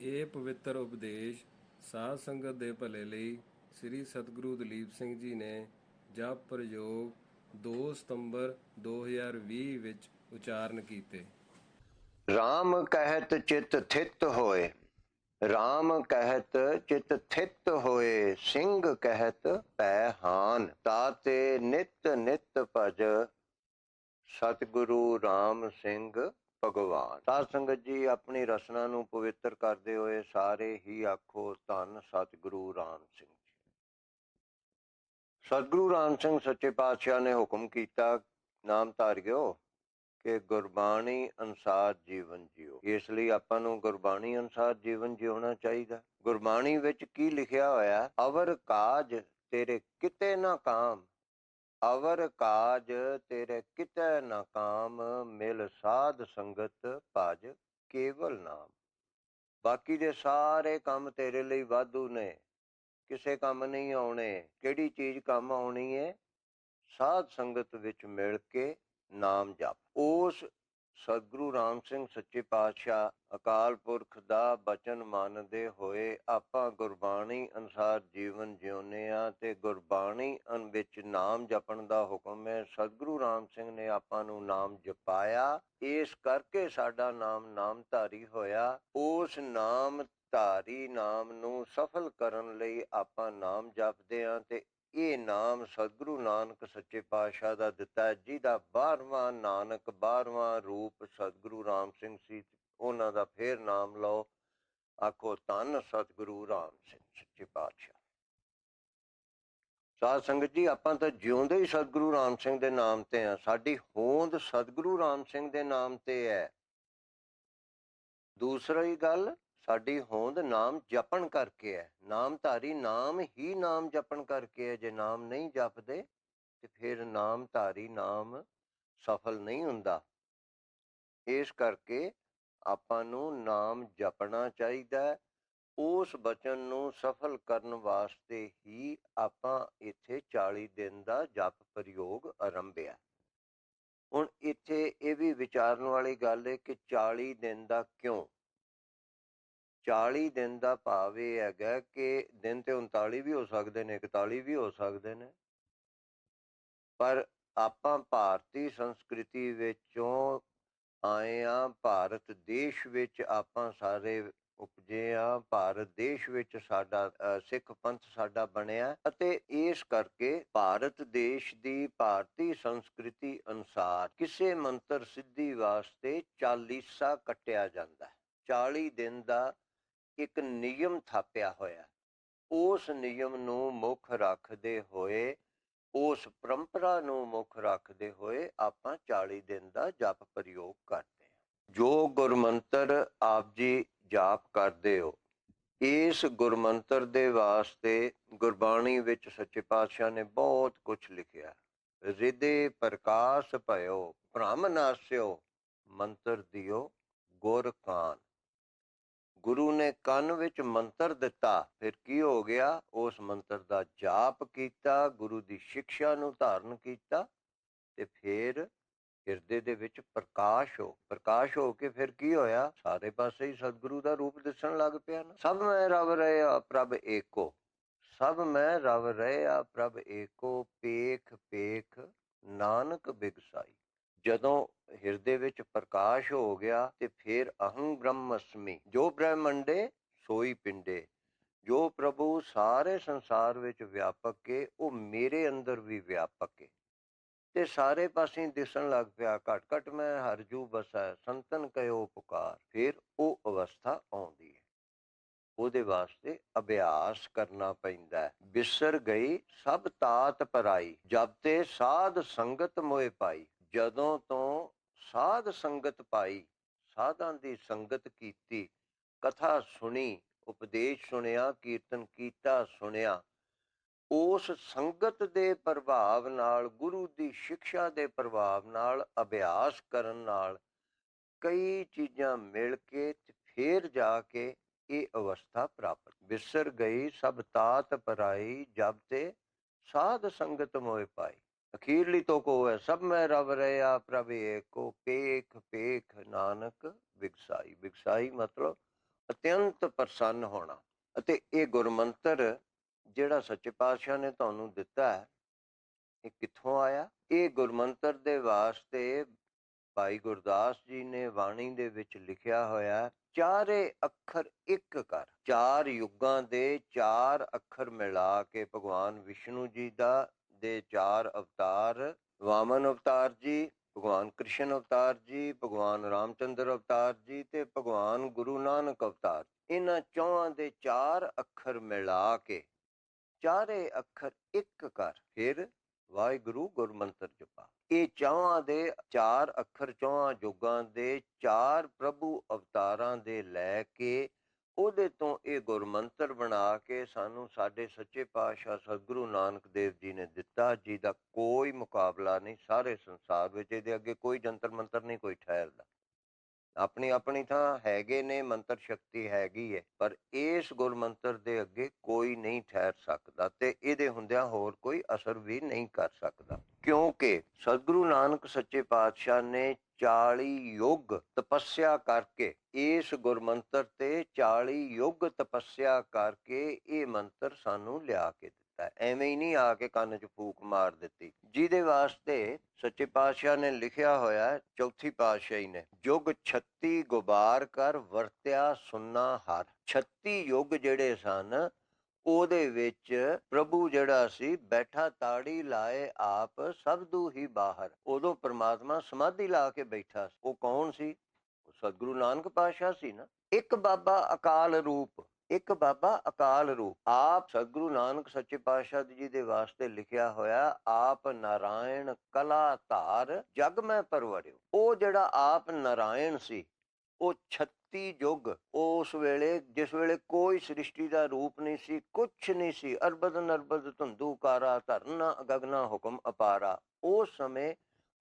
ਇਹ ਪਵਿੱਤਰ ਉਪਦੇਸ਼ ਸਾਧ ਸੰਗਤ ਦੇ ਭਲੇ ਲਈ ਸ੍ਰੀ ਸਤਿਗੁਰੂ ਦਲੀਪ ਸਿੰਘ ਜੀ ਨੇ ਜਪ ਪ੍ਰਯੋਗ 2 ਸਤੰਬਰ 2020 ਵਿੱਚ ਉਚਾਰਨ ਕੀਤੇ। RAM ਕਹਿਤ ਚਿਤ ਥਿਤ ਹੋਏ RAM ਕਹਿਤ ਚਿਤ ਥਿਤ ਹੋਏ, ਸਿੰਘ ਕਹਿਤ ਪੈ ਹਾਨ, ਤਾਤੇ ਨਿਤ ਨਿਤ ਭਜ, ਸਤਿਗੁਰੂ RAM ਸਿੰਘ ਭਗਵਾਨ। ਸਾਧ ਸੰਗਤ ਜੀ, ਆਪਣੀ ਰਸਨਾ ਨੂੰ ਪਵਿੱਤਰ ਕਰਦੇ ਹੋਏ ਸਾਰੇ ਹੀ ਆਖੋ, ਧੰਨ ਸਤਿਗੁਰੂ RAM ਸਿੰਘ ਜੀ। ਸਤਿਗੁਰੂ RAM ਸਿੰਘ ਸੱਚੇ ਪਾਤਸ਼ਾਹ ਨੇ ਹੁਕਮ ਕੀਤਾ, ਨਾਮ ਧਾਰਿਓ ਕਿ ਗੁਰਬਾਣੀ ਅਨਸਾਰ ਜੀਵਨ ਜਿਓ। ਇਸ ਲਈ ਆਪਾਂ ਨੂੰ ਗੁਰਬਾਣੀ ਅਨਸਾਰ ਜੀਵਨ ਜਿਉਣਾ ਚਾਹੀਦਾ। ਗੁਰਬਾਣੀ ਵਿੱਚ ਕੀ ਲਿਖਿਆ ਹੋਇਆ, ਅਵਰ ਕਾਜ ਤੇਰੇ ਕਿਤੇ ਨਾ ਕਾਮ ਅਵਰ ਕਾਜ ਤੇਰੇ ਕਿਤੇ ਨਾ ਕਾਮ, ਮਿਲ ਸਾਧ ਸੰਗਤ ਭਜ ਕੇਵਲ ਨਾਮ। ਬਾਕੀ ਦੇ ਸਾਰੇ ਕੰਮ ਤੇਰੇ ਲਈ ਵਾਧੂ ਨੇ, ਕਿਸੇ ਕੰਮ ਨਹੀਂ ਆਉਣੇ, ਕਿਹੜੀ ਚੀਜ਼ ਕੰਮ ਆਉਣੀ ਹੈ ਸਾਧ ਸੰਗਤ ਵਿੱਚ ਮਿਲ ਕੇ ਨਾਮ ਜਪ। ਉਸ ਸਤਿਗੁਰੂ ਰਾਮ ਸਿੰਘ ਸੱਚੇ ਪਾਤਸ਼ਾਹ, ਅਕਾਲ ਪੁਰਖ ਦਾ ਬਚਨ ਮੰਨਦੇ ਹੋਏ ਆਪਾਂ ਗੁਰਬਾਣੀ ਅਨਸਾਰ ਜੀਵਨ ਜਿਉਨੇ ਆ ਤੇ ਗੁਰਬਾਣੀ ਅਨ ਵਿੱਚ ਨਾਮ ਜਪਣ ਦਾ ਹੁਕਮ ਹੈ। ਸਤਿਗੁਰੂ ਰਾਮ ਸਿੰਘ ਨੇ ਆਪਾਂ ਨੂੰ ਨਾਮ ਜਪਾਇਆ। ਇਸ ਕਰਕੇ ਸਾਡਾ ਨਾਮ ਨਾਮਧਾਰੀ ਹੋਇਆ। ਉਸ ਨਾਮ ਧਾਰੀ ਨਾਮ ਨੂੰ ਸਫਲ ਕਰਨ ਲਈ ਆਪਾਂ ਨਾਮ ਜਪਦੇ ਆ ਤੇ ਇਹ ਨਾਮ ਸਤਿਗੁਰੂ ਨਾਨਕ ਸੱਚੇ ਪਾਤਸ਼ਾਹ ਦਾ ਦਿੱਤਾ ਹੈ, ਜਿਹਦਾ 12ਵਾਂ ਨਾਨਕ 12ਵਾਂ ਰੂਪ ਸਤਿਗੁਰੂ ਰਾਮ ਸਿੰਘ ਸੀ ਉਹਨਾਂ ਦਾ ਫੇਰ ਨਾਮ ਲਓ ਆਖੋ ਧੰਨ ਸਤਿਗੁਰੂ ਰਾਮ ਸਿੰਘ ਸੱਚੇ ਪਾਤਸ਼ਾਹ। ਸਾਧ ਸੰਗਤ ਜੀ ਆਪਾਂ ਤਾਂ ਜਿਉਂਦੇ ਹੀ ਸਤਿਗੁਰੂ ਰਾਮ ਸਿੰਘ ਦੇ ਨਾਮ ਤੇ ਆ ਸਾਡੀ ਹੋਂਦ ਸਤਿਗੁਰੂ ਰਾਮ ਸਿੰਘ ਦੇ ਨਾਮ ਤੇ ਹੈ। ਦੂਸਰੀ ਗੱਲ ਸਾਡੀ ਹੋਂਦ ਨਾਮ ਜਪਣ ਕਰਕੇ ਹੈ। ਨਾਮਧਾਰੀ ਨਾਮ ਹੀ ਨਾਮ ਜਪਣ ਕਰਕੇ ਹੈ। ਜੇ ਨਾਮ ਨਹੀਂ ਜਪਦੇ, ਤੇ ਫਿਰ ਨਾਮਧਾਰੀ ਨਾਮ ਸਫਲ ਨਹੀਂ ਹੁੰਦਾ। ਇਸ ਕਰਕੇ ਆਪਾਂ ਨੂੰ ਨਾਮ ਜਪਣਾ ਚਾਹੀਦਾ ਹੈ। ਉਸ ਬਚਨ ਨੂੰ ਸਫਲ ਕਰਨ ਵਾਸਤੇ ਹੀ ਆਪਾਂ ਇੱਥੇ 40 ਦਿਨ ਦਾ ਜਪ ਪ੍ਰਯੋਗ ਆਰੰਭਿਆ। ਹੁਣ ਇੱਥੇ ਇਹ ਵੀ ਵਿਚਾਰਨ ਵਾਲੀ ਗੱਲ ਹੈ ਕਿ 40 ਦਿਨ ਦਾ ਕਿਉਂ? 40 ਦਿਨ ਦਾ ਭਾਵ ਇਹ ਹੈਗਾ ਕਿ ਦਿਨ ਤੇ 39 ਵੀ ਹੋ ਸਕਦੇ ਨੇ 41 ਵੀ ਹੋ ਸਕਦੇ ਨੇ। ਪਰ ਆਪਾਂ ਭਾਰਤੀ ਸੰਸਕ੍ਰਿਤੀ ਵਿੱਚੋਂ ਆਏ ਆ, ਭਾਰਤ ਦੇਸ਼ ਵਿੱਚ ਆਪਾਂ ਸਾਰੇ ਉਪਜੇ ਆ, ਭਾਰਤ ਦੇਸ਼ ਵਿੱਚ ਸਾਡਾ ਸਿੱਖ ਪੰਥ ਸਾਡਾ ਬਣਿਆ ਅਤੇ ਇਸ ਕਰਕੇ ਭਾਰਤ ਦੇਸ਼ ਦੀ ਭਾਰਤੀ ਸੰਸਕ੍ਰਿਤੀ ਅਨੁਸਾਰ ਕਿਸੇ ਮੰਤਰ ਸਿੱਧੀ ਵਾਸਤੇ ਚਾਲੀਸਾ ਕੱਟਿਆ ਜਾਂਦਾ ਹੈ। 40 ਦਿਨ ਦਾ ਇੱਕ ਨਿਯਮ ਥਾਪਿਆ ਹੋਇਆ। ਉਸ ਨਿਯਮ ਨੂੰ ਮੁੱਖ ਰੱਖਦੇ ਹੋਏ, ਉਸ ਪਰੰਪਰਾ ਨੂੰ ਮੁੱਖ ਰੱਖਦੇ ਹੋਏ ਆਪਾਂ 40 ਦਿਨ ਦਾ ਜਪ ਪ੍ਰਯੋਗ ਕਰਦੇ ਹਾਂ। ਜੋ ਗੁਰਮੰਤਰ ਆਪ ਜੀ ਜਾਪ ਕਰਦੇ ਹੋ, ਇਸ ਗੁਰਮੰਤਰ ਦੇ ਵਾਸਤੇ ਗੁਰਬਾਣੀ ਵਿੱਚ ਸੱਚੇ ਪਾਤਸ਼ਾਹ ਨੇ ਬਹੁਤ ਕੁਝ ਲਿਖਿਆ। ਰਿਦੇ ਪ੍ਰਕਾਸ਼ ਭਇਓ, ਭ੍ਰਮ ਨਾਸਿਓ, ਮੰਤਰ ਦਿਓ, ਗੁਰ ਕਾਨ। ਗੁਰੂ ਨੇ ਕੰਨ ਵਿੱਚ ਮੰਤਰ ਦਿੱਤਾ, ਫਿਰ ਕੀ ਹੋ ਗਿਆ? ਉਸ ਮੰਤਰ ਦਾ ਜਾਪ ਕੀਤਾ, ਗੁਰੂ ਦੀ ਸਿੱਖਿਆ ਨੂੰ ਧਾਰਨ ਕੀਤਾ ਤੇ ਫਿਰ ਹਿਰਦੇ ਦੇ ਵਿੱਚ ਪ੍ਰਕਾਸ਼ ਹੋ ਪ੍ਰਕਾਸ਼ ਹੋ ਕੇ ਫਿਰ ਕੀ ਹੋਇਆ? ਸਾਰੇ ਪਾਸੇ ਹੀ ਸਤਿਗੁਰੂ ਦਾ ਰੂਪ ਦਿਸਣ ਲੱਗ ਪਿਆ ਨਾ। ਸਭ ਮੈਂ ਰਵ ਰਹੇ ਆ, ਪ੍ਰਭ ਏਕੋ। ਸਭ ਮੈਂ ਰਵ ਰਹੇ ਆ, ਪ੍ਰਭ ਏਕੋ, ਪੇਖ ਪੇਖ, ਨਾਨਕ ਬਿਗਸਾਈ। ਜਦੋਂ ਹਿਰਦੇ ਵਿੱਚ ਪ੍ਰਕਾਸ਼ ਹੋ ਗਿਆ ਤੇ ਫਿਰ ਅਹੰ ਬ੍ਰਹਮਸਮੀ, ਜੋ ਬ੍ਰਹਮੰਡੇ ਸੋਈ ਪਿੰਡੇ, ਜੋ ਪ੍ਰਭੂ ਸਾਰੇ ਸੰਸਾਰ ਵਿੱਚ ਵਿਆਪਕ ਹੈ ਉਹ ਮੇਰੇ ਅੰਦਰ ਵੀ ਵਿਆਪਕ ਹੈ ਤੇ ਸਾਰੇ ਪਾਸੇ ਦਿਸਣ ਲੱਗ ਪਿਆ, ਘਟ ਘਟ ਮੈਂ ਹਰਜੂ ਬਸੈ ਸੰਤਨ ਕਹਿਓ ਪੁਕਾਰ, ਫਿਰ ਉਹ ਅਵਸਥਾ ਆਉਂਦੀ ਹੈ। ਉਹਦੇ ਵਾਸਤੇ ਅਭਿਆਸ ਕਰਨਾ ਪੈਂਦਾ ਹੈ। ਬਿਸਰ ਗਈ, ਸਭ ਤਾਤ ਪਰਾਈ, ਜਬ ਤੇ ਸਾਧ ਸੰਗਤ ਮੋਏ ਪਾਈ, ਜਦੋਂ ਤੋਂ ਸਾਧ ਸੰਗਤ ਪਾਈ, ਸਾਧਾਂ ਦੀ ਸੰਗਤ ਕੀਤੀ, ਕਥਾ ਸੁਣੀ, ਉਪਦੇਸ਼ ਸੁਣਿਆ, ਕੀਰਤਨ ਕੀਤਾ, ਸੁਣਿਆ। ਉਸ ਸੰਗਤ ਦੇ ਪ੍ਰਭਾਵ ਨਾਲ, ਗੁਰੂ ਦੀ ਸਿੱਖਿਆ ਦੇ ਪ੍ਰਭਾਵ ਨਾਲ, ਅਭਿਆਸ ਕਰਨ ਨਾਲ ਕਈ ਚੀਜ਼ਾਂ ਮਿਲ ਕੇ ਫੇਰ ਜਾ ਕੇ ਇਹ ਅਵਸਥਾ ਪ੍ਰਾਪਤ ਵਿਸਰ ਗਈ, ਸਭ ਤਾਤ ਪਰਾਈ ਜਬ ਤੇ ਸਾਧ ਸੰਗਤ ਮੋਏ ਪਾਈ। ਅਖੀਰਲੀ ਤੋ ਕੋ ਹੈ ਸਭ ਮੈਂ ਰਵ ਰਿਆ ਪ੍ਰਭ ਏਕੋ, ਪੇਖ ਪੇਖ ਨਾਨਕ, ਵਿਗਸਾਈ। ਵਿਗਸਾਈ ਮਤਲਬ ਅਤਿਅੰਤ ਪ੍ਰਸੰਨ ਹੋਣਾ ਅਤੇ ਇਹ ਗੁਰਮੰਤਰ ਜਿਹੜਾ ਸੱਚੇ ਪਾਤਸ਼ਾਹ ਨੇ ਤੁਹਾਨੂੰ ਦਿੱਤਾ ਹੈ, ਇਹ ਕਿੱਥੋਂ ਆਇਆ? ਇਹ ਗੁਰਮੰਤਰ ਦੇ ਵਾਸਤੇ ਭਾਈ ਗੁਰਦਾਸ ਜੀ ਨੇ ਬਾਣੀ ਦੇ ਵਿੱਚ ਲਿਖਿਆ ਹੋਇਆ ਚਾਰੇ ਅੱਖਰ ਇੱਕ ਕਰ। ਚਾਰ ਯੁੱਗਾਂ ਦੇ ਚਾਰ ਅੱਖਰ ਮਿਲਾ ਕੇ ਭਗਵਾਨ ਵਿਸ਼ਨੂੰ ਜੀ ਦਾ ਦੇ ਚਾਰ ਅਵਤਾਰ, ਵਾਮਨ ਅਵਤਾਰ ਜੀ, ਭਗਵਾਨ ਕ੍ਰਿਸ਼ਨ ਅਵਤਾਰ ਜੀ, ਭਗਵਾਨ ਰਾਮਚੰਦਰ ਅਵਤਾਰ ਜੀ ਤੇ ਭਗਵਾਨ ਗੁਰੂ ਨਾਨਕ ਅਵਤਾਰ। ਇਹਨਾਂ ਚੌਹਾਂ ਦੇ ਚਾਰ ਅੱਖਰ ਮਿਲਾ ਕੇ ਚਾਰੇ ਅੱਖਰ ਇੱਕ ਕਰ, ਫਿਰ ਵਾਹਿਗੁਰੂ ਗੁਰਮੰਤਰ ਜਪਾ। ਇਹ ਚੌਹਾਂ ਦੇ ਚਾਰ ਅੱਖਰ, ਚੌਹਾਂ ਯੁੱਗਾਂ ਦੇ ਚਾਰ ਪ੍ਰਭੂ ਅਵਤਾਰਾਂ ਦੇ ਲੈ ਕੇ ਉਹਦੇ ਤੋਂ ਇਹ ਗੁਰਮੰਤਰ ਬਣਾ ਕੇ ਸਾਨੂੰ ਸਾਡੇ ਸੱਚੇ ਪਾਤਸ਼ਾਹ ਸਤਿਗੁਰੂ ਨਾਨਕ ਦੇਵ ਜੀ ਨੇ ਦਿੱਤਾ, ਜਿਹਦਾ ਕੋਈ ਮੁਕਾਬਲਾ ਨਹੀਂ, ਸਾਰੇ ਸੰਸਾਰ ਵਿੱਚ ਇਹਦੇ ਅੱਗੇ ਕੋਈ ਜੰਤਰ ਮੰਤਰ ਨਹੀਂ, ਕੋਈ ਠਹਿਰਦਾ। ਆਪਣੀ ਆਪਣੀ ਥਾਂ ਹੈਗੇ ਨੇ, ਮੰਤਰ ਸ਼ਕਤੀ ਹੈਗੀ ਹੈ ਪਰ ਇਸ ਗੁਰਮੰਤਰ ਦੇ ਅੱਗੇ ਕੋਈ ਨਹੀਂ ਠਹਿਰ ਸਕਦਾ ਤੇ ਇਹਦੇ ਹੁੰਦਿਆਂ ਹੋਰ ਕੋਈ ਅਸਰ ਵੀ ਨਹੀਂ ਕਰ ਸਕਦਾ। ਕਿਉਂਕਿ ਸਤਿਗੁਰੂ ਨਾਨਕ ਸੱਚੇ ਪਾਤਸ਼ਾਹ ਨੇ 40 ਯੁੱਗ ਤਪੱਸਿਆ ਕਰਕੇ ਇਸ ਗੁਰਮੰਤਰ ਤੇ 40 ਯੁੱਗ ਤਪੱਸਿਆ ਕਰਕੇ ਇਹ ਮੰਤਰ ਸਾਨੂੰ ਲਿਆ ਕੇ ਦਿੱਤਾ ਹੈ। ਐਵੇਂ ਹੀ ਨਹੀਂ ਆ ਕੇ ਕੰਨ 'ਚ ਫੂਕ ਮਾਰ ਦਿੱਤੀ ਜਿਹਦੇ ਵਾਸਤੇ ਸੱਚੇ ਪਾਤਸ਼ਾਹ ਨੇ ਲਿਖਿਆ ਹੋਇਆ ਚੌਥੀ ਪਾਤਸ਼ਾਹੀ ਨੇ ਯੁੱਗ 36 ਗੁਬਾਰ ਕਰ ਵਰਤਿਆ ਸੁਨਾ ਹਰ 36 ਯੁੱਗ ਜਿਹੜੇ ਸਨ, ਉਹਦੇ ਵਿੱਚ ਪ੍ਰਭੂ ਜਿਹੜਾ ਸੀ, ਬੈਠਾ ਤਾੜੀ ਲਾਏ ਆਪ ਸਬਦੂ ਹੀ ਬਾਹਰ ਉਦੋਂ ਪ੍ਰਮਾਤਮਾ ਸਮਾਧੀ ਲਾ ਕੇ ਬੈਠਾ ਸੀ। ਉਹ ਕੌਣ ਸੀ ਉਹ ਸਤਿਗੁਰੂ ਨਾਨਕ ਪਾਤਸ਼ਾਹ ਸੀ ਨਾ ਇੱਕ ਬਾਬਾ ਅਕਾਲ ਰੂਪ ਇੱਕ ਬਾਬਾ ਅਕਾਲ ਰੂਪ। ਆਪ ਸਤਿਗੁਰੂ ਨਾਨਕ ਸੱਚੇ ਪਾਤਸ਼ਾਹ ਜੀ ਦੇ ਵਾਸਤੇ ਲਿਖਿਆ ਹੋਇਆ, ਆਪ ਨਾਰਾਇਣ ਕਲਾ ਧਾਰ, ਜਗ ਮੈਂ ਪਰਵਰਿਓ। ਉਹ ਜਿਹੜਾ ਆਪ ਨਾਰਾਇਣ ਸੀ, ਉਹ 36 ਯੁੱਗ ਉਸ ਵੇਲੇ, ਜਿਸ ਵੇਲੇ ਕੋਈ ਸ੍ਰਿਸ਼ਟੀ ਦਾ ਰੂਪ ਨਹੀਂ ਸੀ, ਕੁਛ ਨਹੀਂ ਸੀ, ਅਰਬਦ ਨਰਬਦ ਧੁੰਦੂ ਕਾਰਾ, ਧਰਨਾ ਗਗਨਾ ਹੁਕਮ ਅਪਾਰਾ। ਉਸ ਸਮੇਂ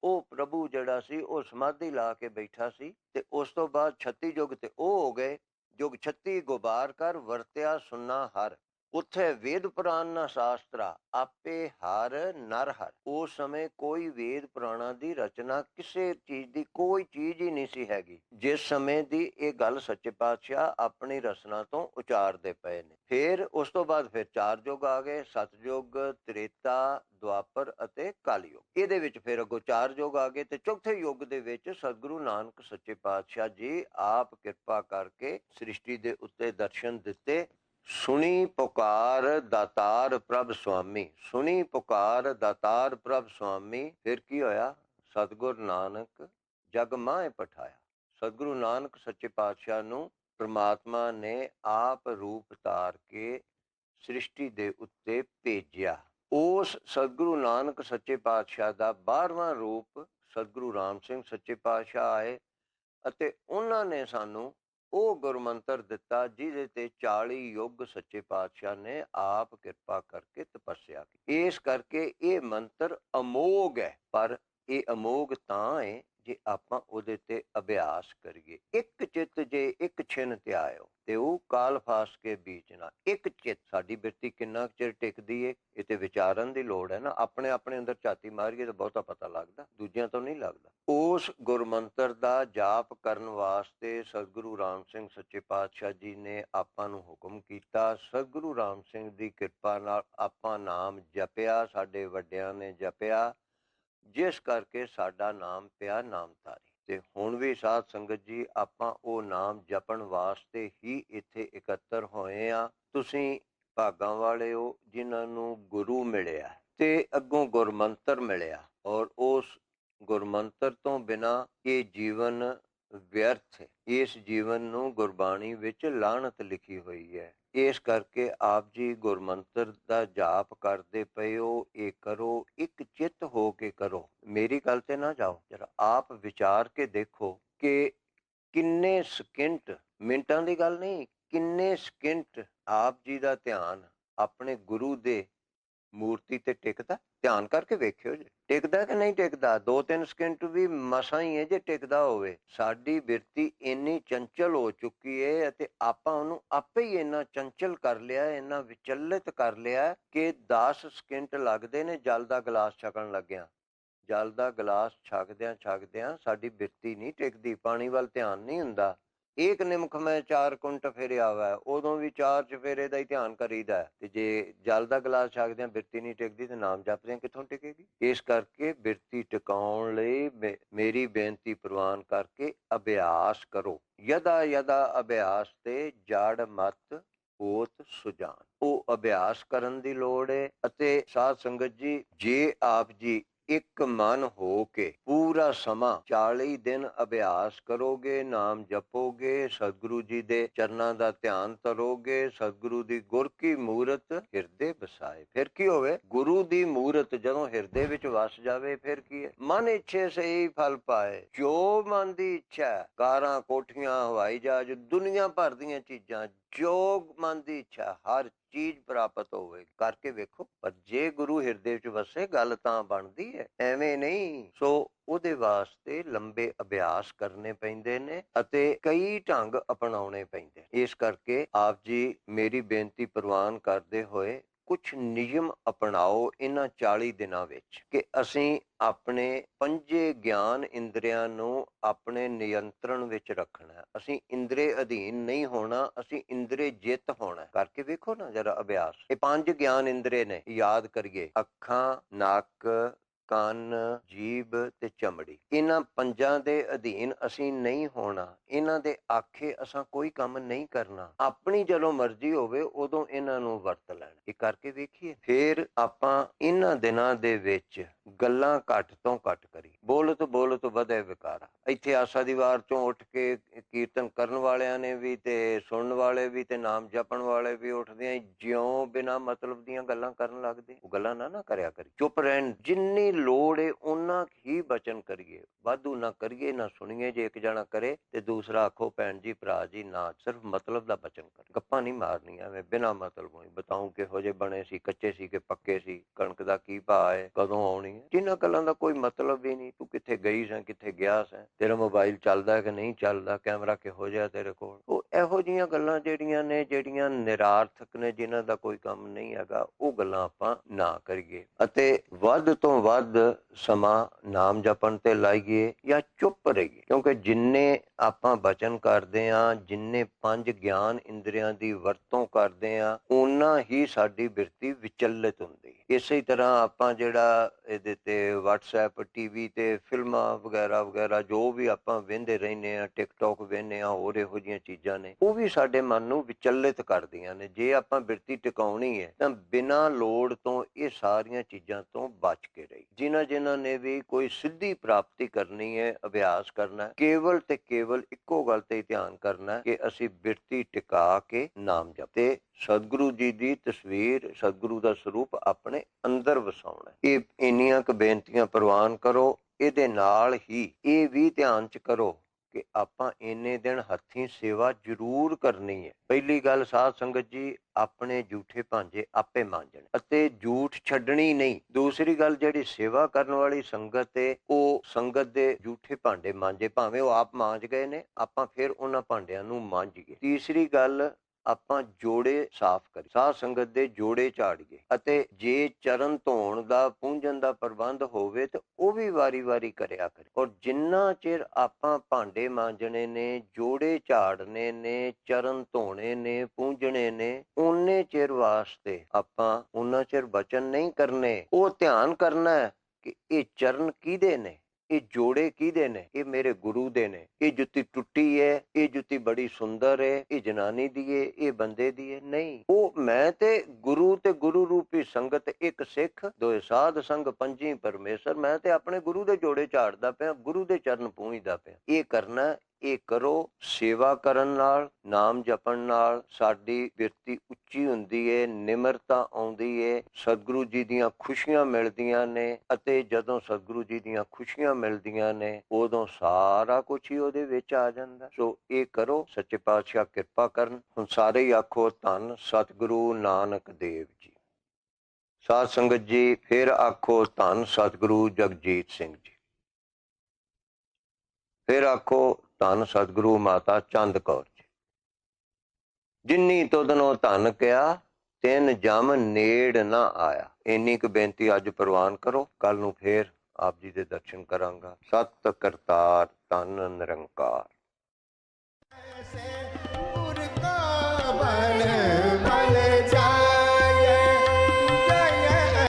ਉਹ ਪ੍ਰਭੂ ਜਿਹੜਾ ਸੀ, ਉਹ ਸਮਾਧੀ ਲਾ ਕੇ ਬੈਠਾ ਸੀ ਤੇ ਉਸ ਤੋਂ ਬਾਅਦ 36 ਯੁੱਗ ਤੇ ਉਹ ਹੋ ਗਏ। ਯੁਗ 36 ਗੁਬਾਰ ਕਰ ਵਰਤਿਆ ਸੁਨਾ ਹਰ। ਉੱਥੇ ਵੇਦ ਪੁਰਾਣ ਨਾ ਸ਼ਾਸਤਰਾ, ਆਪੇ ਹਰ ਨਰ ਹਰ। ਉਸ ਸਮੇਂ ਕੋਈ ਵੇਦ ਪੁਰਾਣਾ ਦੀ ਰਚਨਾ ਕਿਸੇ ਚੀਜ਼ ਦੀ ਕੋਈ ਚੀਜ਼ ਹੀ ਨਹੀਂ ਸੀ ਹੈਗੀ। ਜਿਸ ਸਮੇਂ ਦੀ ਇਹ ਗੱਲ ਸੱਚੇ ਪਾਤਸ਼ਾਹ ਆਪਣੀ ਰਚਨਾ ਤੋਂ ਉਚਾਰਦੇ ਪਏ ਨੇ। ਫਿਰ ਉਸ ਤੋਂ ਬਾਅਦ ਫਿਰ ਚਾਰ ਯੁੱਗ ਆ ਗਏ, ਸਤਯੁਗ, ਤ੍ਰੇਤਾ, ਦੁਆਪਰ ਅਤੇ ਕਲਯੁਗ। ਇਹਦੇ ਵਿੱਚ ਫਿਰ ਅੱਗੋਂ ਚਾਰ ਯੁੱਗ ਆ ਗਏ ਤੇ ਚੌਥੇ ਯੁੱਗ ਦੇ ਵਿੱਚ ਸਤਿਗੁਰੂ ਨਾਨਕ ਸੱਚੇ ਪਾਤਸ਼ਾਹ ਜੀ ਆਪ ਕਿਰਪਾ ਕਰਕੇ ਸ੍ਰਿਸ਼ਟੀ ਦੇ ਉੱਤੇ ਦਰਸ਼ਨ ਦਿੱਤੇ ਸੁਣੀ ਪੁਕਾਰ ਦਾਤਾਰ ਪ੍ਰਭ ਸੁਆਮੀ, ਸੁਣੀ ਪੁਕਾਰ ਦਾਤਾਰ ਪ੍ਰਭ ਸੁਆਮੀ, ਫਿਰ ਕੀ ਹੋਇਆ? ਸਤਿਗੁਰ ਨਾਨਕ ਜਗ ਮਾਹਿ ਪਠਾਇਆ। ਸਤਿਗੁਰੂ ਨਾਨਕ ਸੱਚੇ ਪਾਤਸ਼ਾਹ ਨੂੰ ਪ੍ਰਮਾਤਮਾ ਨੇ ਆਪ ਰੂਪ ਧਾਰ ਕੇ ਸ੍ਰਿਸ਼ਟੀ ਦੇ ਉੱਤੇ ਭੇਜਿਆ। ਉਸ ਸਤਿਗੁਰੂ ਨਾਨਕ ਸੱਚੇ ਪਾਤਸ਼ਾਹ ਦਾ 12ਵਾਂ ਰੂਪ ਸਤਿਗੁਰੂ ਰਾਮ ਸਿੰਘ ਸੱਚੇ ਪਾਤਸ਼ਾਹ ਆਏ ਅਤੇ ਉਹਨਾਂ ਨੇ ਸਾਨੂੰ ਉਹ ਗੁਰਮੰਤਰ ਦਿੱਤਾ, ਜਿਹਦੇ ਤੇ 40 ਯੁੱਗ ਸੱਚੇ ਪਾਤਸ਼ਾਹ ਨੇ ਆਪ ਕਿਰਪਾ ਕਰਕੇ ਤਪੱਸਿਆ ਕੀਤੀ। ਇਸ ਕਰਕੇ ਇਹ ਮੰਤਰ ਅਮੋਗ ਹੈ, ਪਰ ਇਹ ਅਮੋਗ ਤਾਂ ਹੈ ਜੇ ਆਪਾਂ ਉਹਦੇ ਤੇ ਅਭਿਆਸ ਕਰੀਏ, ਇੱਕ ਚਿੱਤ ਜੇ ਇੱਕ ਛਿਨ ਧਿਆਇਓ ਤੇ ਉਹ ਕਾਲ ਫਾਸ ਕੇ ਬੀਚ ਨਾ ਇੱਕ ਚਿੱਤ ਸਾਡੀ ਬਿਰਤੀ ਕਿੰਨਾ ਚਿਰ ਟਿਕਦੀ ਏ, ਇਹ ਤੇ ਵਿਚਾਰਨ ਦੀ ਲੋੜ ਹੈ ਨਾ, ਆਪਣੇ ਆਪਣੇ ਅੰਦਰ ਝਾਤੀ ਮਾਰੀਏ ਤਾਂ ਬਹੁਤਾ ਪਤਾ ਲੱਗਦਾ, ਦੂਜਿਆਂ ਤੋਂ ਨਹੀਂ ਲੱਗਦਾ। ਉਸ ਗੁਰਮੰਤਰ ਦਾ ਜਾਪ ਕਰਨ ਵਾਸਤੇ ਸਤਿਗੁਰੂ ਰਾਮ ਸਿੰਘ ਸੱਚੇ ਪਾਤਸ਼ਾਹ ਜੀ ਨੇ ਆਪਾਂ ਨੂੰ ਹੁਕਮ ਕੀਤਾ, ਸਤਿਗੁਰੂ ਰਾਮ ਸਿੰਘ ਦੀ ਕਿਰਪਾ ਨਾਲ ਆਪਾਂ ਨਾਮ ਜਪਿਆ, ਸਾਡੇ ਵੱਡਿਆਂ ਨੇ ਜਪਿਆ ਜਿਸ ਕਰਕੇ ਸਾਡਾ ਨਾਮ ਪਿਆ ਨਾਮਧਾਰੀ। ਤੇ ਹੁਣ ਵੀ ਸਾਧ ਸੰਗਤ ਜੀ, ਆਪਾਂ ਉਹ ਨਾਮ ਜਪਣ ਵਾਸਤੇ ਹੀ ਇੱਥੇ ਇਕੱਤਰ ਹੋਏ ਆ। ਤੁਸੀਂ ਭਾਗਾਂ ਵਾਲੇ ਹੋ, ਜਿਨ੍ਹਾਂ ਨੂੰ ਗੁਰੂ ਮਿਲਿਆ ਤੇ ਅੱਗੋਂ ਗੁਰਮੰਤਰ ਮਿਲਿਆ। ਔਰ ਉਸ ਗੁਰਮੰਤਰ ਤੋਂ ਬਿਨਾ ਇਹ ਜੀਵਨ ਵਿਅਰਥ ਇਸ ਜੀਵਨ ਨੂੰ ਗੁਰਬਾਣੀ ਵਿੱਚ ਲਾਹਣਤ ਲਿਖੀ ਹੋਈ ਹੈ। ਇਸ ਕਰਕੇ ਆਪ ਜੀ ਗੁਰਮੰਤਰ ਦਾ ਜਾਪ ਕਰਦੇ ਪਏ ਹੋ, ਇਹ ਕਰੋ, ਇੱਕ ਚਿੱਤ ਹੋ ਕੇ ਕਰੋ। ਮੇਰੀ ਗੱਲ ਤੇ ਨਾ ਜਾਓ ਜਰਾ, ਆਪ ਵਿਚਾਰ ਕੇ ਦੇਖੋ ਕਿ ਕਿੰਨੇ ਸਕਿੰਟ, ਮਿੰਟਾਂ ਦੀ ਗੱਲ ਨਹੀਂ, ਕਿੰਨੇ ਸਕਿੰਟ ਆਪ ਜੀ ਦਾ ਧਿਆਨ ਆਪਣੇ ਗੁਰੂ ਦੇ ਮੂਰਤੀ ਤੇ ਟਿਕਦਾ? ਧਿਆਨ ਕਰਕੇ ਵੇਖਿਓ ਜੀ। ਟਿਕਦਾ ਕਿ ਨਹੀਂ ਟਿਕਦਾ? 2-3 ਸਕਿੰਟ ਵੀ ਮਸਾਂ ਹੀ ਹੈ ਜੇ ਟਿਕਦਾ ਹੋਵੇ। ਸਾਡੀ ਬਿਰਤੀ ਇੰਨੀ ਚੰਚਲ ਹੋ ਚੁੱਕੀ ਹੈ ਅਤੇ ਆਪਾਂ ਉਹਨੂੰ ਆਪੇ ਹੀ ਇੰਨਾ ਚੰਚਲ ਕਰ ਲਿਆ, ਇੰਨਾ ਵਿਚਲਿਤ ਕਰ ਲਿਆ ਕਿ 10 ਸਕਿੰਟ ਲੱਗਦੇ ਨੇ ਜਲ ਦਾ ਗਲਾਸ ਛਕਣ ਲੱਗਿਆ। ਜਲ ਦਾ ਗਲਾਸ ਛਕਦਿਆਂ ਛਕਦਿਆਂ ਸਾਡੀ ਬਿਰਤੀ ਨਹੀਂ ਟਿਕਦੀ, ਪਾਣੀ ਵੱਲ ਧਿਆਨ ਨਹੀਂ ਹੁੰਦਾ। ਏਕ ਨਿਮਖ ਮੈਂ ਚਾਰ ਕੁੰਟ ਫੇਰਿਆ ਵਾ ਉਦੋਂ ਵੀ ਚਾਰ ਚਫੇਰੇ ਦਾ ਹੀ ਧਿਆਨ ਕਰੀਦਾ ਤੇ ਜੇ ਜਲ ਦਾ ਗਲਾਸ ਛਕਦੇ ਆ ਬਿਰਤੀ ਨਹੀਂ ਟਿਕਦੀ ਤੇ ਨਾਮ ਜਪਦੇ ਆ ਕਿੱਥੋਂ ਟਿਕੇਗੀ? ਇਸ ਕਰਕੇ ਬਿਰਤੀ ਟਿਕਾਉਣ ਲਈ ਮੇਰੀ ਬੇਨਤੀ ਪ੍ਰਵਾਨ ਕਰਕੇ ਅਭਿਆਸ ਕਰੋ। ਯਦਾ ਯਦਾ ਅਭਿਆਸ ਤੇ ਜੜ ਮਤ ਹੋਤ ਸੁਜਾਨ। ਉਹ ਅਭਿਆਸ ਕਰਨ ਦੀ ਲੋੜ ਹੈ ਅਤੇ ਸਾਧ ਸੰਗਤ ਜੀ, ਜੇ ਆਪ ਜੀ ਇੱਕ ਮਨ ਹੋ ਕੇ ਪੂਰਾ ਸਮਾਂ 40 ਦਿਨ ਅਭਿਆਸ ਕਰੋਗੇ, ਨਾਮ ਜਪੋਗੇ, ਸਤਿਗੁਰੂ ਜੀ ਦੇ ਚਰਨਾਂ ਦਾ ਧਿਆਨ ਕਰੋਗੇ ਸਤਿਗੁਰੂ ਦੀ ਗੁਰ ਕੀ ਮੂਰਤ ਹਿਰਦੇ ਵਸਾਏ ਫਿਰ ਕੀ ਹੋਵੇ? ਗੁਰੂ ਦੀ ਮੂਰਤ ਜਦੋਂ ਹਿਰਦੇ ਵਿੱਚ ਵਸ ਜਾਵੇ, ਫਿਰ ਕੀ ਹੈ? ਮਨ ਇੱਛੇ ਸਹੀ ਫਲ ਪਾਏ। ਜੋ ਮਨ ਦੀ ਇੱਛਾ ਕਾਰਾਂ, ਕੋਠੀਆਂ, ਹਵਾਈ ਜਹਾਜ਼, ਦੁਨੀਆ ਭਰ ਦੀਆਂ ਚੀਜ਼ਾਂ, ਜੋ ਮਨ ਦੀ ਇੱਛਾ ਹਰ ਚੀਜ਼ ਪ੍ਰਾਪਤ ਹੋਵੇ। ਕਰਕੇ ਵੇਖੋ, ਪਰ ਜੇ ਗੁਰੂ ਹਿਰਦੇ ਵਿੱਚ ਵਸੇ, ਗੱਲ ਤਾਂ ਬਣਦੀ ਹੈ ਐਵੇਂ ਨਹੀਂ। ਸੋ ਉਹਦੇ ਵਾਸਤੇ ਲੰਬੇ ਅਭਿਆਸ ਕਰਨੇ ਪੈਂਦੇ ਨੇ ਅਤੇ ਕਈ ਢੰਗ ਅਪਣਾਉਣੇ ਪੈਂਦੇ ਇਸ ਕਰਕੇ ਆਪ ਜੀ ਮੇਰੀ ਬੇਨਤੀ ਪ੍ਰਵਾਨ ਕਰਦੇ ਹੋਏ ਕੁਝ ਨਿਯਮ ਅਪਣਾਓ ਇਹਨਾਂ 40 ਦਿਨਾਂ ਵਿੱਚ ਕਿ ਅਸੀਂ ਆਪਣੇ ਪੰਜੇ ਗਿਆਨ ਇੰਦਰੀਆਂ ਨੂੰ ਆਪਣੇ ਨਿਯੰਤਰਣ ਵਿੱਚ ਰੱਖਣਾ ਅਸੀਂ ਇੰਦਰੀ ਅਧੀਨ ਨਹੀਂ ਹੋਣਾ, ਅਸੀਂ ਇੰਦਰੀ ਜਿੱਤ ਹੋਣਾ ਕਰਕੇ ਵੇਖੋ ਨਾ ਜਰਾ ਅਭਿਆਸ। ਇਹ ਪੰਜ ਗਿਆਨ ਇੰਦਰੀ ਨੇ, ਯਾਦ ਕਰੀਏ। ਅੱਖਾਂ, ਨੱਕ ਕੰਨ ਜੀਬ ਤੇ ਚਮੜੀ। ਇਹਨਾਂ ਪੰਜਾਂ ਦੇ ਅਧੀਨ ਅਸੀਂ ਨਹੀਂ ਹੋਣਾ। ਇਹਨਾਂ ਦੇ ਆਖੇ ਅਸਾਂ ਕੋਈ ਕੰਮ ਨਹੀਂ ਕਰਨਾ। ਆਪਣੀ ਜਦੋਂ ਮਰਜ਼ੀ ਹੋਵੇ, ਉਦੋਂ ਇਹਨਾਂ ਨੂੰ ਵਰਤ ਲੈਣਾ। ਇਹ ਕਰਕੇ ਵੇਖੀਏ। ਫਿਰ ਆਪਾਂ ਇਹਨਾਂ ਦਿਨਾਂ ਦੇ ਵਿੱਚ ਗੱਲਾਂ ਘੱਟ ਤੋਂ ਘੱਟ ਕਰੀ ਬੋਲਤ ਬੋਲਤ ਵਧੇ ਵਿਕਾਰਾ। ਇੱਥੇ ਆਸਾ ਦੀ ਵਾਰ ਚੋਂ ਉੱਠ ਕੇ ਕੀਰਤਨ ਕਰਨ ਵਾਲਿਆਂ ਨੇ ਵੀ ਤੇ ਸੁਣਨ ਵਾਲੇ ਵੀ ਤੇ ਨਾਮ ਜਪਣ ਵਾਲੇ ਵੀ ਉੱਠਦੇ ਆ। ਜਿਉਂ ਬਿਨਾ ਮਤਲਬ ਦੀਆਂ ਗੱਲਾਂ ਕਰਨ ਲੱਗਦੇ। ਉਹ ਗੱਲਾਂ ਨਾ ਨਾ ਕਰਿਆ ਕਰੀ। ਚੁੱਪ ਰਹਿਣ, ਜਿੰਨੀ ਲੋੜ ਏ ਉਹਨਾਂ ਹੀ ਬਚਨ ਕਰੀਏ। ਵਾਧੂ ਨਾ ਕਰੀਏ, ਨਾ ਸੁਣੀਏ ਜੇ ਇੱਕ ਜਣਾ ਕਰੇ, ਤੇ ਦੂਸਰਾ ਆਖੋ, ਭੈਣ ਜੀ, ਭਰਾ ਜੀ, ਨਾ, ਸਿਰਫ ਮਤਲਬ ਦਾ ਬਚਨ ਕਰ। ਗੱਪਾਂ ਨਹੀਂ ਮਾਰਨੀਆਂ ਐਵੇਂ, ਬਿਨਾ ਮਤਲਬ ਹੋਈ ਬਤਾਉਂ ਕਿਹੋ ਜਿਹੇ ਬਣੇ ਸੀ, ਕੱਚੇ ਸੀ ਕਿ ਪੱਕੇ ਸੀ, ਕਣਕ ਦਾ ਕੀ ਭਾਅ ਹੈ ਕਦੋਂ ਆਉਣੀ ਹੈ ਜਿਨ੍ਹਾਂ ਗੱਲਾਂ ਦਾ ਕੋਈ ਮਤਲਬ ਹੀ ਨਹੀਂ, ਤੂੰ ਕਿੱਥੇ ਗਈ ਸੈਂ, ਕਿੱਥੇ ਗਿਆ ਸੈਂ? ਤੇਰਾ ਮੋਬਾਈਲ ਚੱਲਦਾ ਕਿ ਨਹੀਂ ਚੱਲਦਾ? ਕੈਮਰਾ ਕਿਹੋ ਜਿਹਾ ਤੇਰੇ ਕੋਲ? ਉਹ ਇਹੋ ਜਿਹੀਆਂ ਗੱਲਾਂ ਜਿਹੜੀਆਂ ਨੇ, ਜਿਹੜੀਆਂ ਨਿਰਾਰਥਕ ਨੇ, ਜਿਨ੍ਹਾਂ ਦਾ ਕੋਈ ਕੰਮ ਨਹੀਂ ਹੈਗਾ, ਉਹ ਗੱਲਾਂ ਆਪਾਂ ਨਾ ਕਰੀਏ ਅਤੇ ਵੱਧ ਤੋਂ ਵੱਧ ਸਮਾਂ ਨਾਮ ਜਪਣ ਤੇ ਲਾਈਏ ਜਾਂ ਚੁੱਪ ਰਹੀਏ ਕਿਉਂਕਿ ਜਿੰਨੇ ਆਪਾਂ ਬਚਨ ਕਰਦੇ ਆ ਜਿੰਨੇ ਪੰਜ ਗਿਆਨ ਇੰਦਰੀਆਂ ਦੀ ਵਰਤੋਂ ਕਰਦੇ ਆ ਉਹਨਾਂ ਹੀ ਸਾਡੀ ਬਿਰਤੀ ਵਿਚਲਿਤ ਹੁੰਦੀ ਹੈ। ਇਸੇ ਤਰ੍ਹਾਂ ਆਪਾਂ ਜਿਹੜਾ ਇਹਦੇ ਤੇ WhatsApp ਟੀਵੀ ਤੇ ਫਿਲਮਾਂ ਵਗੈਰਾ ਵਗੈਰਾ ਜੋ ਵੀ ਆਪਾਂ ਵੇਖਦੇ ਰਹਿੰਦੇ ਆ ਟਿਕਟੌਕ ਵੇਖਦੇ ਆ ਹੋਰ ਇਹੋ ਜਿਹੀਆਂ ਚੀਜ਼ਾਂ ਨੇ, ਉਹ ਵੀ ਸਾਡੇ ਮਨ ਨੂੰ ਵਿਚਲਿਤ ਕਰਦੀਆਂ ਨੇ। ਜੇ ਆਪਾਂ ਬਿਰਤੀ ਟਿਕਾਉਣੀ ਹੈ, ਤਾਂ ਬਿਨਾਂ ਲੋੜ ਤੋਂ ਇਹ ਸਾਰੀਆਂ ਚੀਜ਼ਾਂ ਤੋਂ ਬਚ ਕੇ ਰਹੀ ਜਿਨ੍ਹਾਂ ਜਿਨ੍ਹਾਂ ਨੇ ਵੀ ਕੋਈ ਸਿੱਧੀ ਪ੍ਰਾਪਤੀ ਕਰਨੀ ਹੈ, ਅਭਿਆਸ ਕਰਨਾ ਕੇਵਲ ਤੇ ਕੇਵਲ ਇੱਕੋ ਗੱਲ ਤੇ ਧਿਆਨ ਕਰਨਾ ਕਿ ਅਸੀਂ ਬਿਰਤੀ ਟਿਕਾ ਕੇ ਨਾਮ ਜਪਤੇ ਸਤਿਗੁਰੂ ਜੀ ਦੀ ਤਸਵੀਰ, ਸਤਿਗੁਰੂ ਦਾ ਸਰੂਪ ਆਪਣੇ ਅੰਦਰ ਵਸਾਉਣਾ ਇਹ ਇੰਨੀਆਂ ਕੁ ਬੇਨਤੀਆਂ ਪ੍ਰਵਾਨ ਕਰੋ, ਇਹਦੇ ਨਾਲ ਹੀ ਇਹ ਵੀ ਧਿਆਨ ਚ ਕਰੋ ਕਿ ਆਪਾਂ ਇੰਨੇ ਦਿਨ ਹੱਥੀਂ ਸੇਵਾ ਜ਼ਰੂਰ ਕਰਨੀ ਹੈ। ਪਹਿਲੀ ਗੱਲ ਸਾਧ ਸੰਗਤ ਜੀ, ਆਪਣੇ ਝੂਠੇ ਭਾਂਜੇ ਆਪੇ ਮਾਂਜਣ ਅਤੇ ਝੂਠ ਛੱਡਣੀ ਨਹੀਂ। ਦੂਸਰੀ ਗੱਲ, ਜਿਹੜੀ ਸੇਵਾ ਕਰਨ ਵਾਲੀ ਸੰਗਤ ਹੈ ਉਹ ਸੰਗਤ ਦੇ ਝੂਠੇ ਭਾਂਡੇ ਮਾਂਜੇ, ਭਾਵੇਂ ਉਹ ਆਪ ਮਾਂਜ ਗਏ ਨੇ, ਆਪਾਂ ਫਿਰ ਉਹਨਾਂ ਭਾਂਡਿਆਂ ਨੂੰ ਮਾਂਜੀਏ। ਤੀਸਰੀ ਗੱਲ ਆਪਾਂ ਜੋੜੇ ਸਾਫ਼ ਕਰੀ ਸਾਧ ਸੰਗਤ ਦੇ ਜੋੜੇ ਝਾੜੀਏ ਅਤੇ ਜੇ ਚਰਨ ਧੋਣ ਦਾ ਪੂੰਝਣ ਦਾ ਪ੍ਰਬੰਧ ਹੋਵੇ ਤੇ ਉਹ ਵੀ ਵਾਰੀ-ਵਾਰੀ ਕਰਿਆ ਕਰੇ। ਔਰ ਜਿੰਨਾ ਚਿਰ ਆਪਾਂ ਭਾਂਡੇ ਮਾਂਜਣੇ ਨੇ, ਜੋੜੇ ਝਾੜਨੇ ਨੇ, ਚਰਨ ਧੋਣੇ ਨੇ ਪੂੰਝਣੇ ਨੇ ਉਨੇ ਚਿਰ ਵਾਸਤੇ ਆਪਾਂ ਉਨਾ ਚਿਰ ਬਚਨ ਨਹੀਂ ਕਰਨੇ, ਉਹ ਧਿਆਨ ਕਰਨਾ ਹੈ ਕਿ ਇਹ ਚਰਨ ਕਿਹਦੇ ਨੇ? ਇਹ ਜੋੜੇ ਕਿਹਦੇ ਨੇ? ਇਹ ਮੇਰੇ ਗੁਰੂ ਦੇ ਨੇ। ਇਹ ਜੁੱਤੀ ਟੁੱਟੀ ਹੈ ਇਹ ਜੁੱਤੀ ਬੜੀ ਸੁੰਦਰ ਹੈ ਇਹ ਜਨਾਨੀ ਦੀ ਹੈ ਇਹ ਬੰਦੇ ਦੀ ਹੈ ਨਹੀਂ, ਉਹ ਮੈਂ ਤੇ ਗੁਰੂ ਤੇ ਗੁਰੂ ਰੂਪੀ ਸੰਗਤ ਇੱਕ ਸਿੱਖ, ਦੋਏ ਸਾਧ ਸੰਗ, ਪੰਜੀ ਪਰਮੇਸ਼ਰ, ਮੈਂ ਤੇ ਆਪਣੇ ਗੁਰੂ ਦੇ ਜੋੜੇ ਝਾੜਦਾ ਪਿਆ, ਗੁਰੂ ਦੇ ਚਰਨ ਪੂੰਝਦਾ ਪਿਆ। ਇਹ ਕਰਨਾ ਇਹ ਕਰੋ, ਸੇਵਾ ਕਰਨ ਨਾਲ, ਨਾਮ ਜਪਣ ਨਾਲ ਸਾਡੀ ਬਿਰਤੀ ਉੱਚੀ ਹੁੰਦੀ ਏ, ਨਿਮਰਤਾ ਆਉਂਦੀ ਏ, ਸਤਿਗੁਰੂ ਜੀ ਦੀਆਂ ਖੁਸ਼ੀਆਂ ਮਿਲਦੀਆਂ ਨੇ ਅਤੇ ਜਦੋਂ ਸਤਿਗੁਰੂ ਜੀ ਦੀਆਂ ਖੁਸ਼ੀਆਂ ਮਿਲਦੀਆਂ ਨੇ, ਉਦੋਂ ਸਾਰਾ ਕੁਝ ਹੀ ਉਹਦੇ ਵਿੱਚ ਆ ਜਾਂਦਾ। ਸੋ ਇਹ ਕਰੋ, ਸੱਚੇ ਪਾਤਸ਼ਾਹ ਕਿਰਪਾ ਕਰਨ। ਹੁਣ ਸਾਰੇ ਹੀ ਆਖੋ, ਧੰਨ ਸਤਿਗੁਰੂ ਨਾਨਕ ਦੇਵ ਜੀ। ਸਾਧ ਸੰਗਤ ਜੀ, ਫਿਰ ਆਖੋ, ਧੰਨ ਸਤਿਗੁਰੂ ਜਗਜੀਤ ਸਿੰਘ ਜੀ। ਫਿਰ ਆਖੋ ਧੰਨ ਸਤਿਗੁਰੂ ਮਾਤਾ ਚੰਦ ਕੌਰ ਜੀ। ਜਿੰਨੀ ਤੁਧਨੋ ਧੰਨ ਕਿਆ ਤਿੰਨ ਜਮ ਨੇੜ ਨਾ ਆਇਆ। ਇੰਨੀ ਕੁ ਬੇਨਤੀ ਅੱਜ ਪ੍ਰਵਾਨ ਕਰੋ ਕੱਲ ਨੂੰ ਫੇਰ ਆਪ ਜੀ ਦੇ ਦਰਸ਼ਨ ਕਰਾਂਗਾ। ਸਤ ਕਰਤਾਰ ਤਨ ਨਿਰੰਕਾਰ। ਐਸੇ ਪੁਰ ਬਣੇ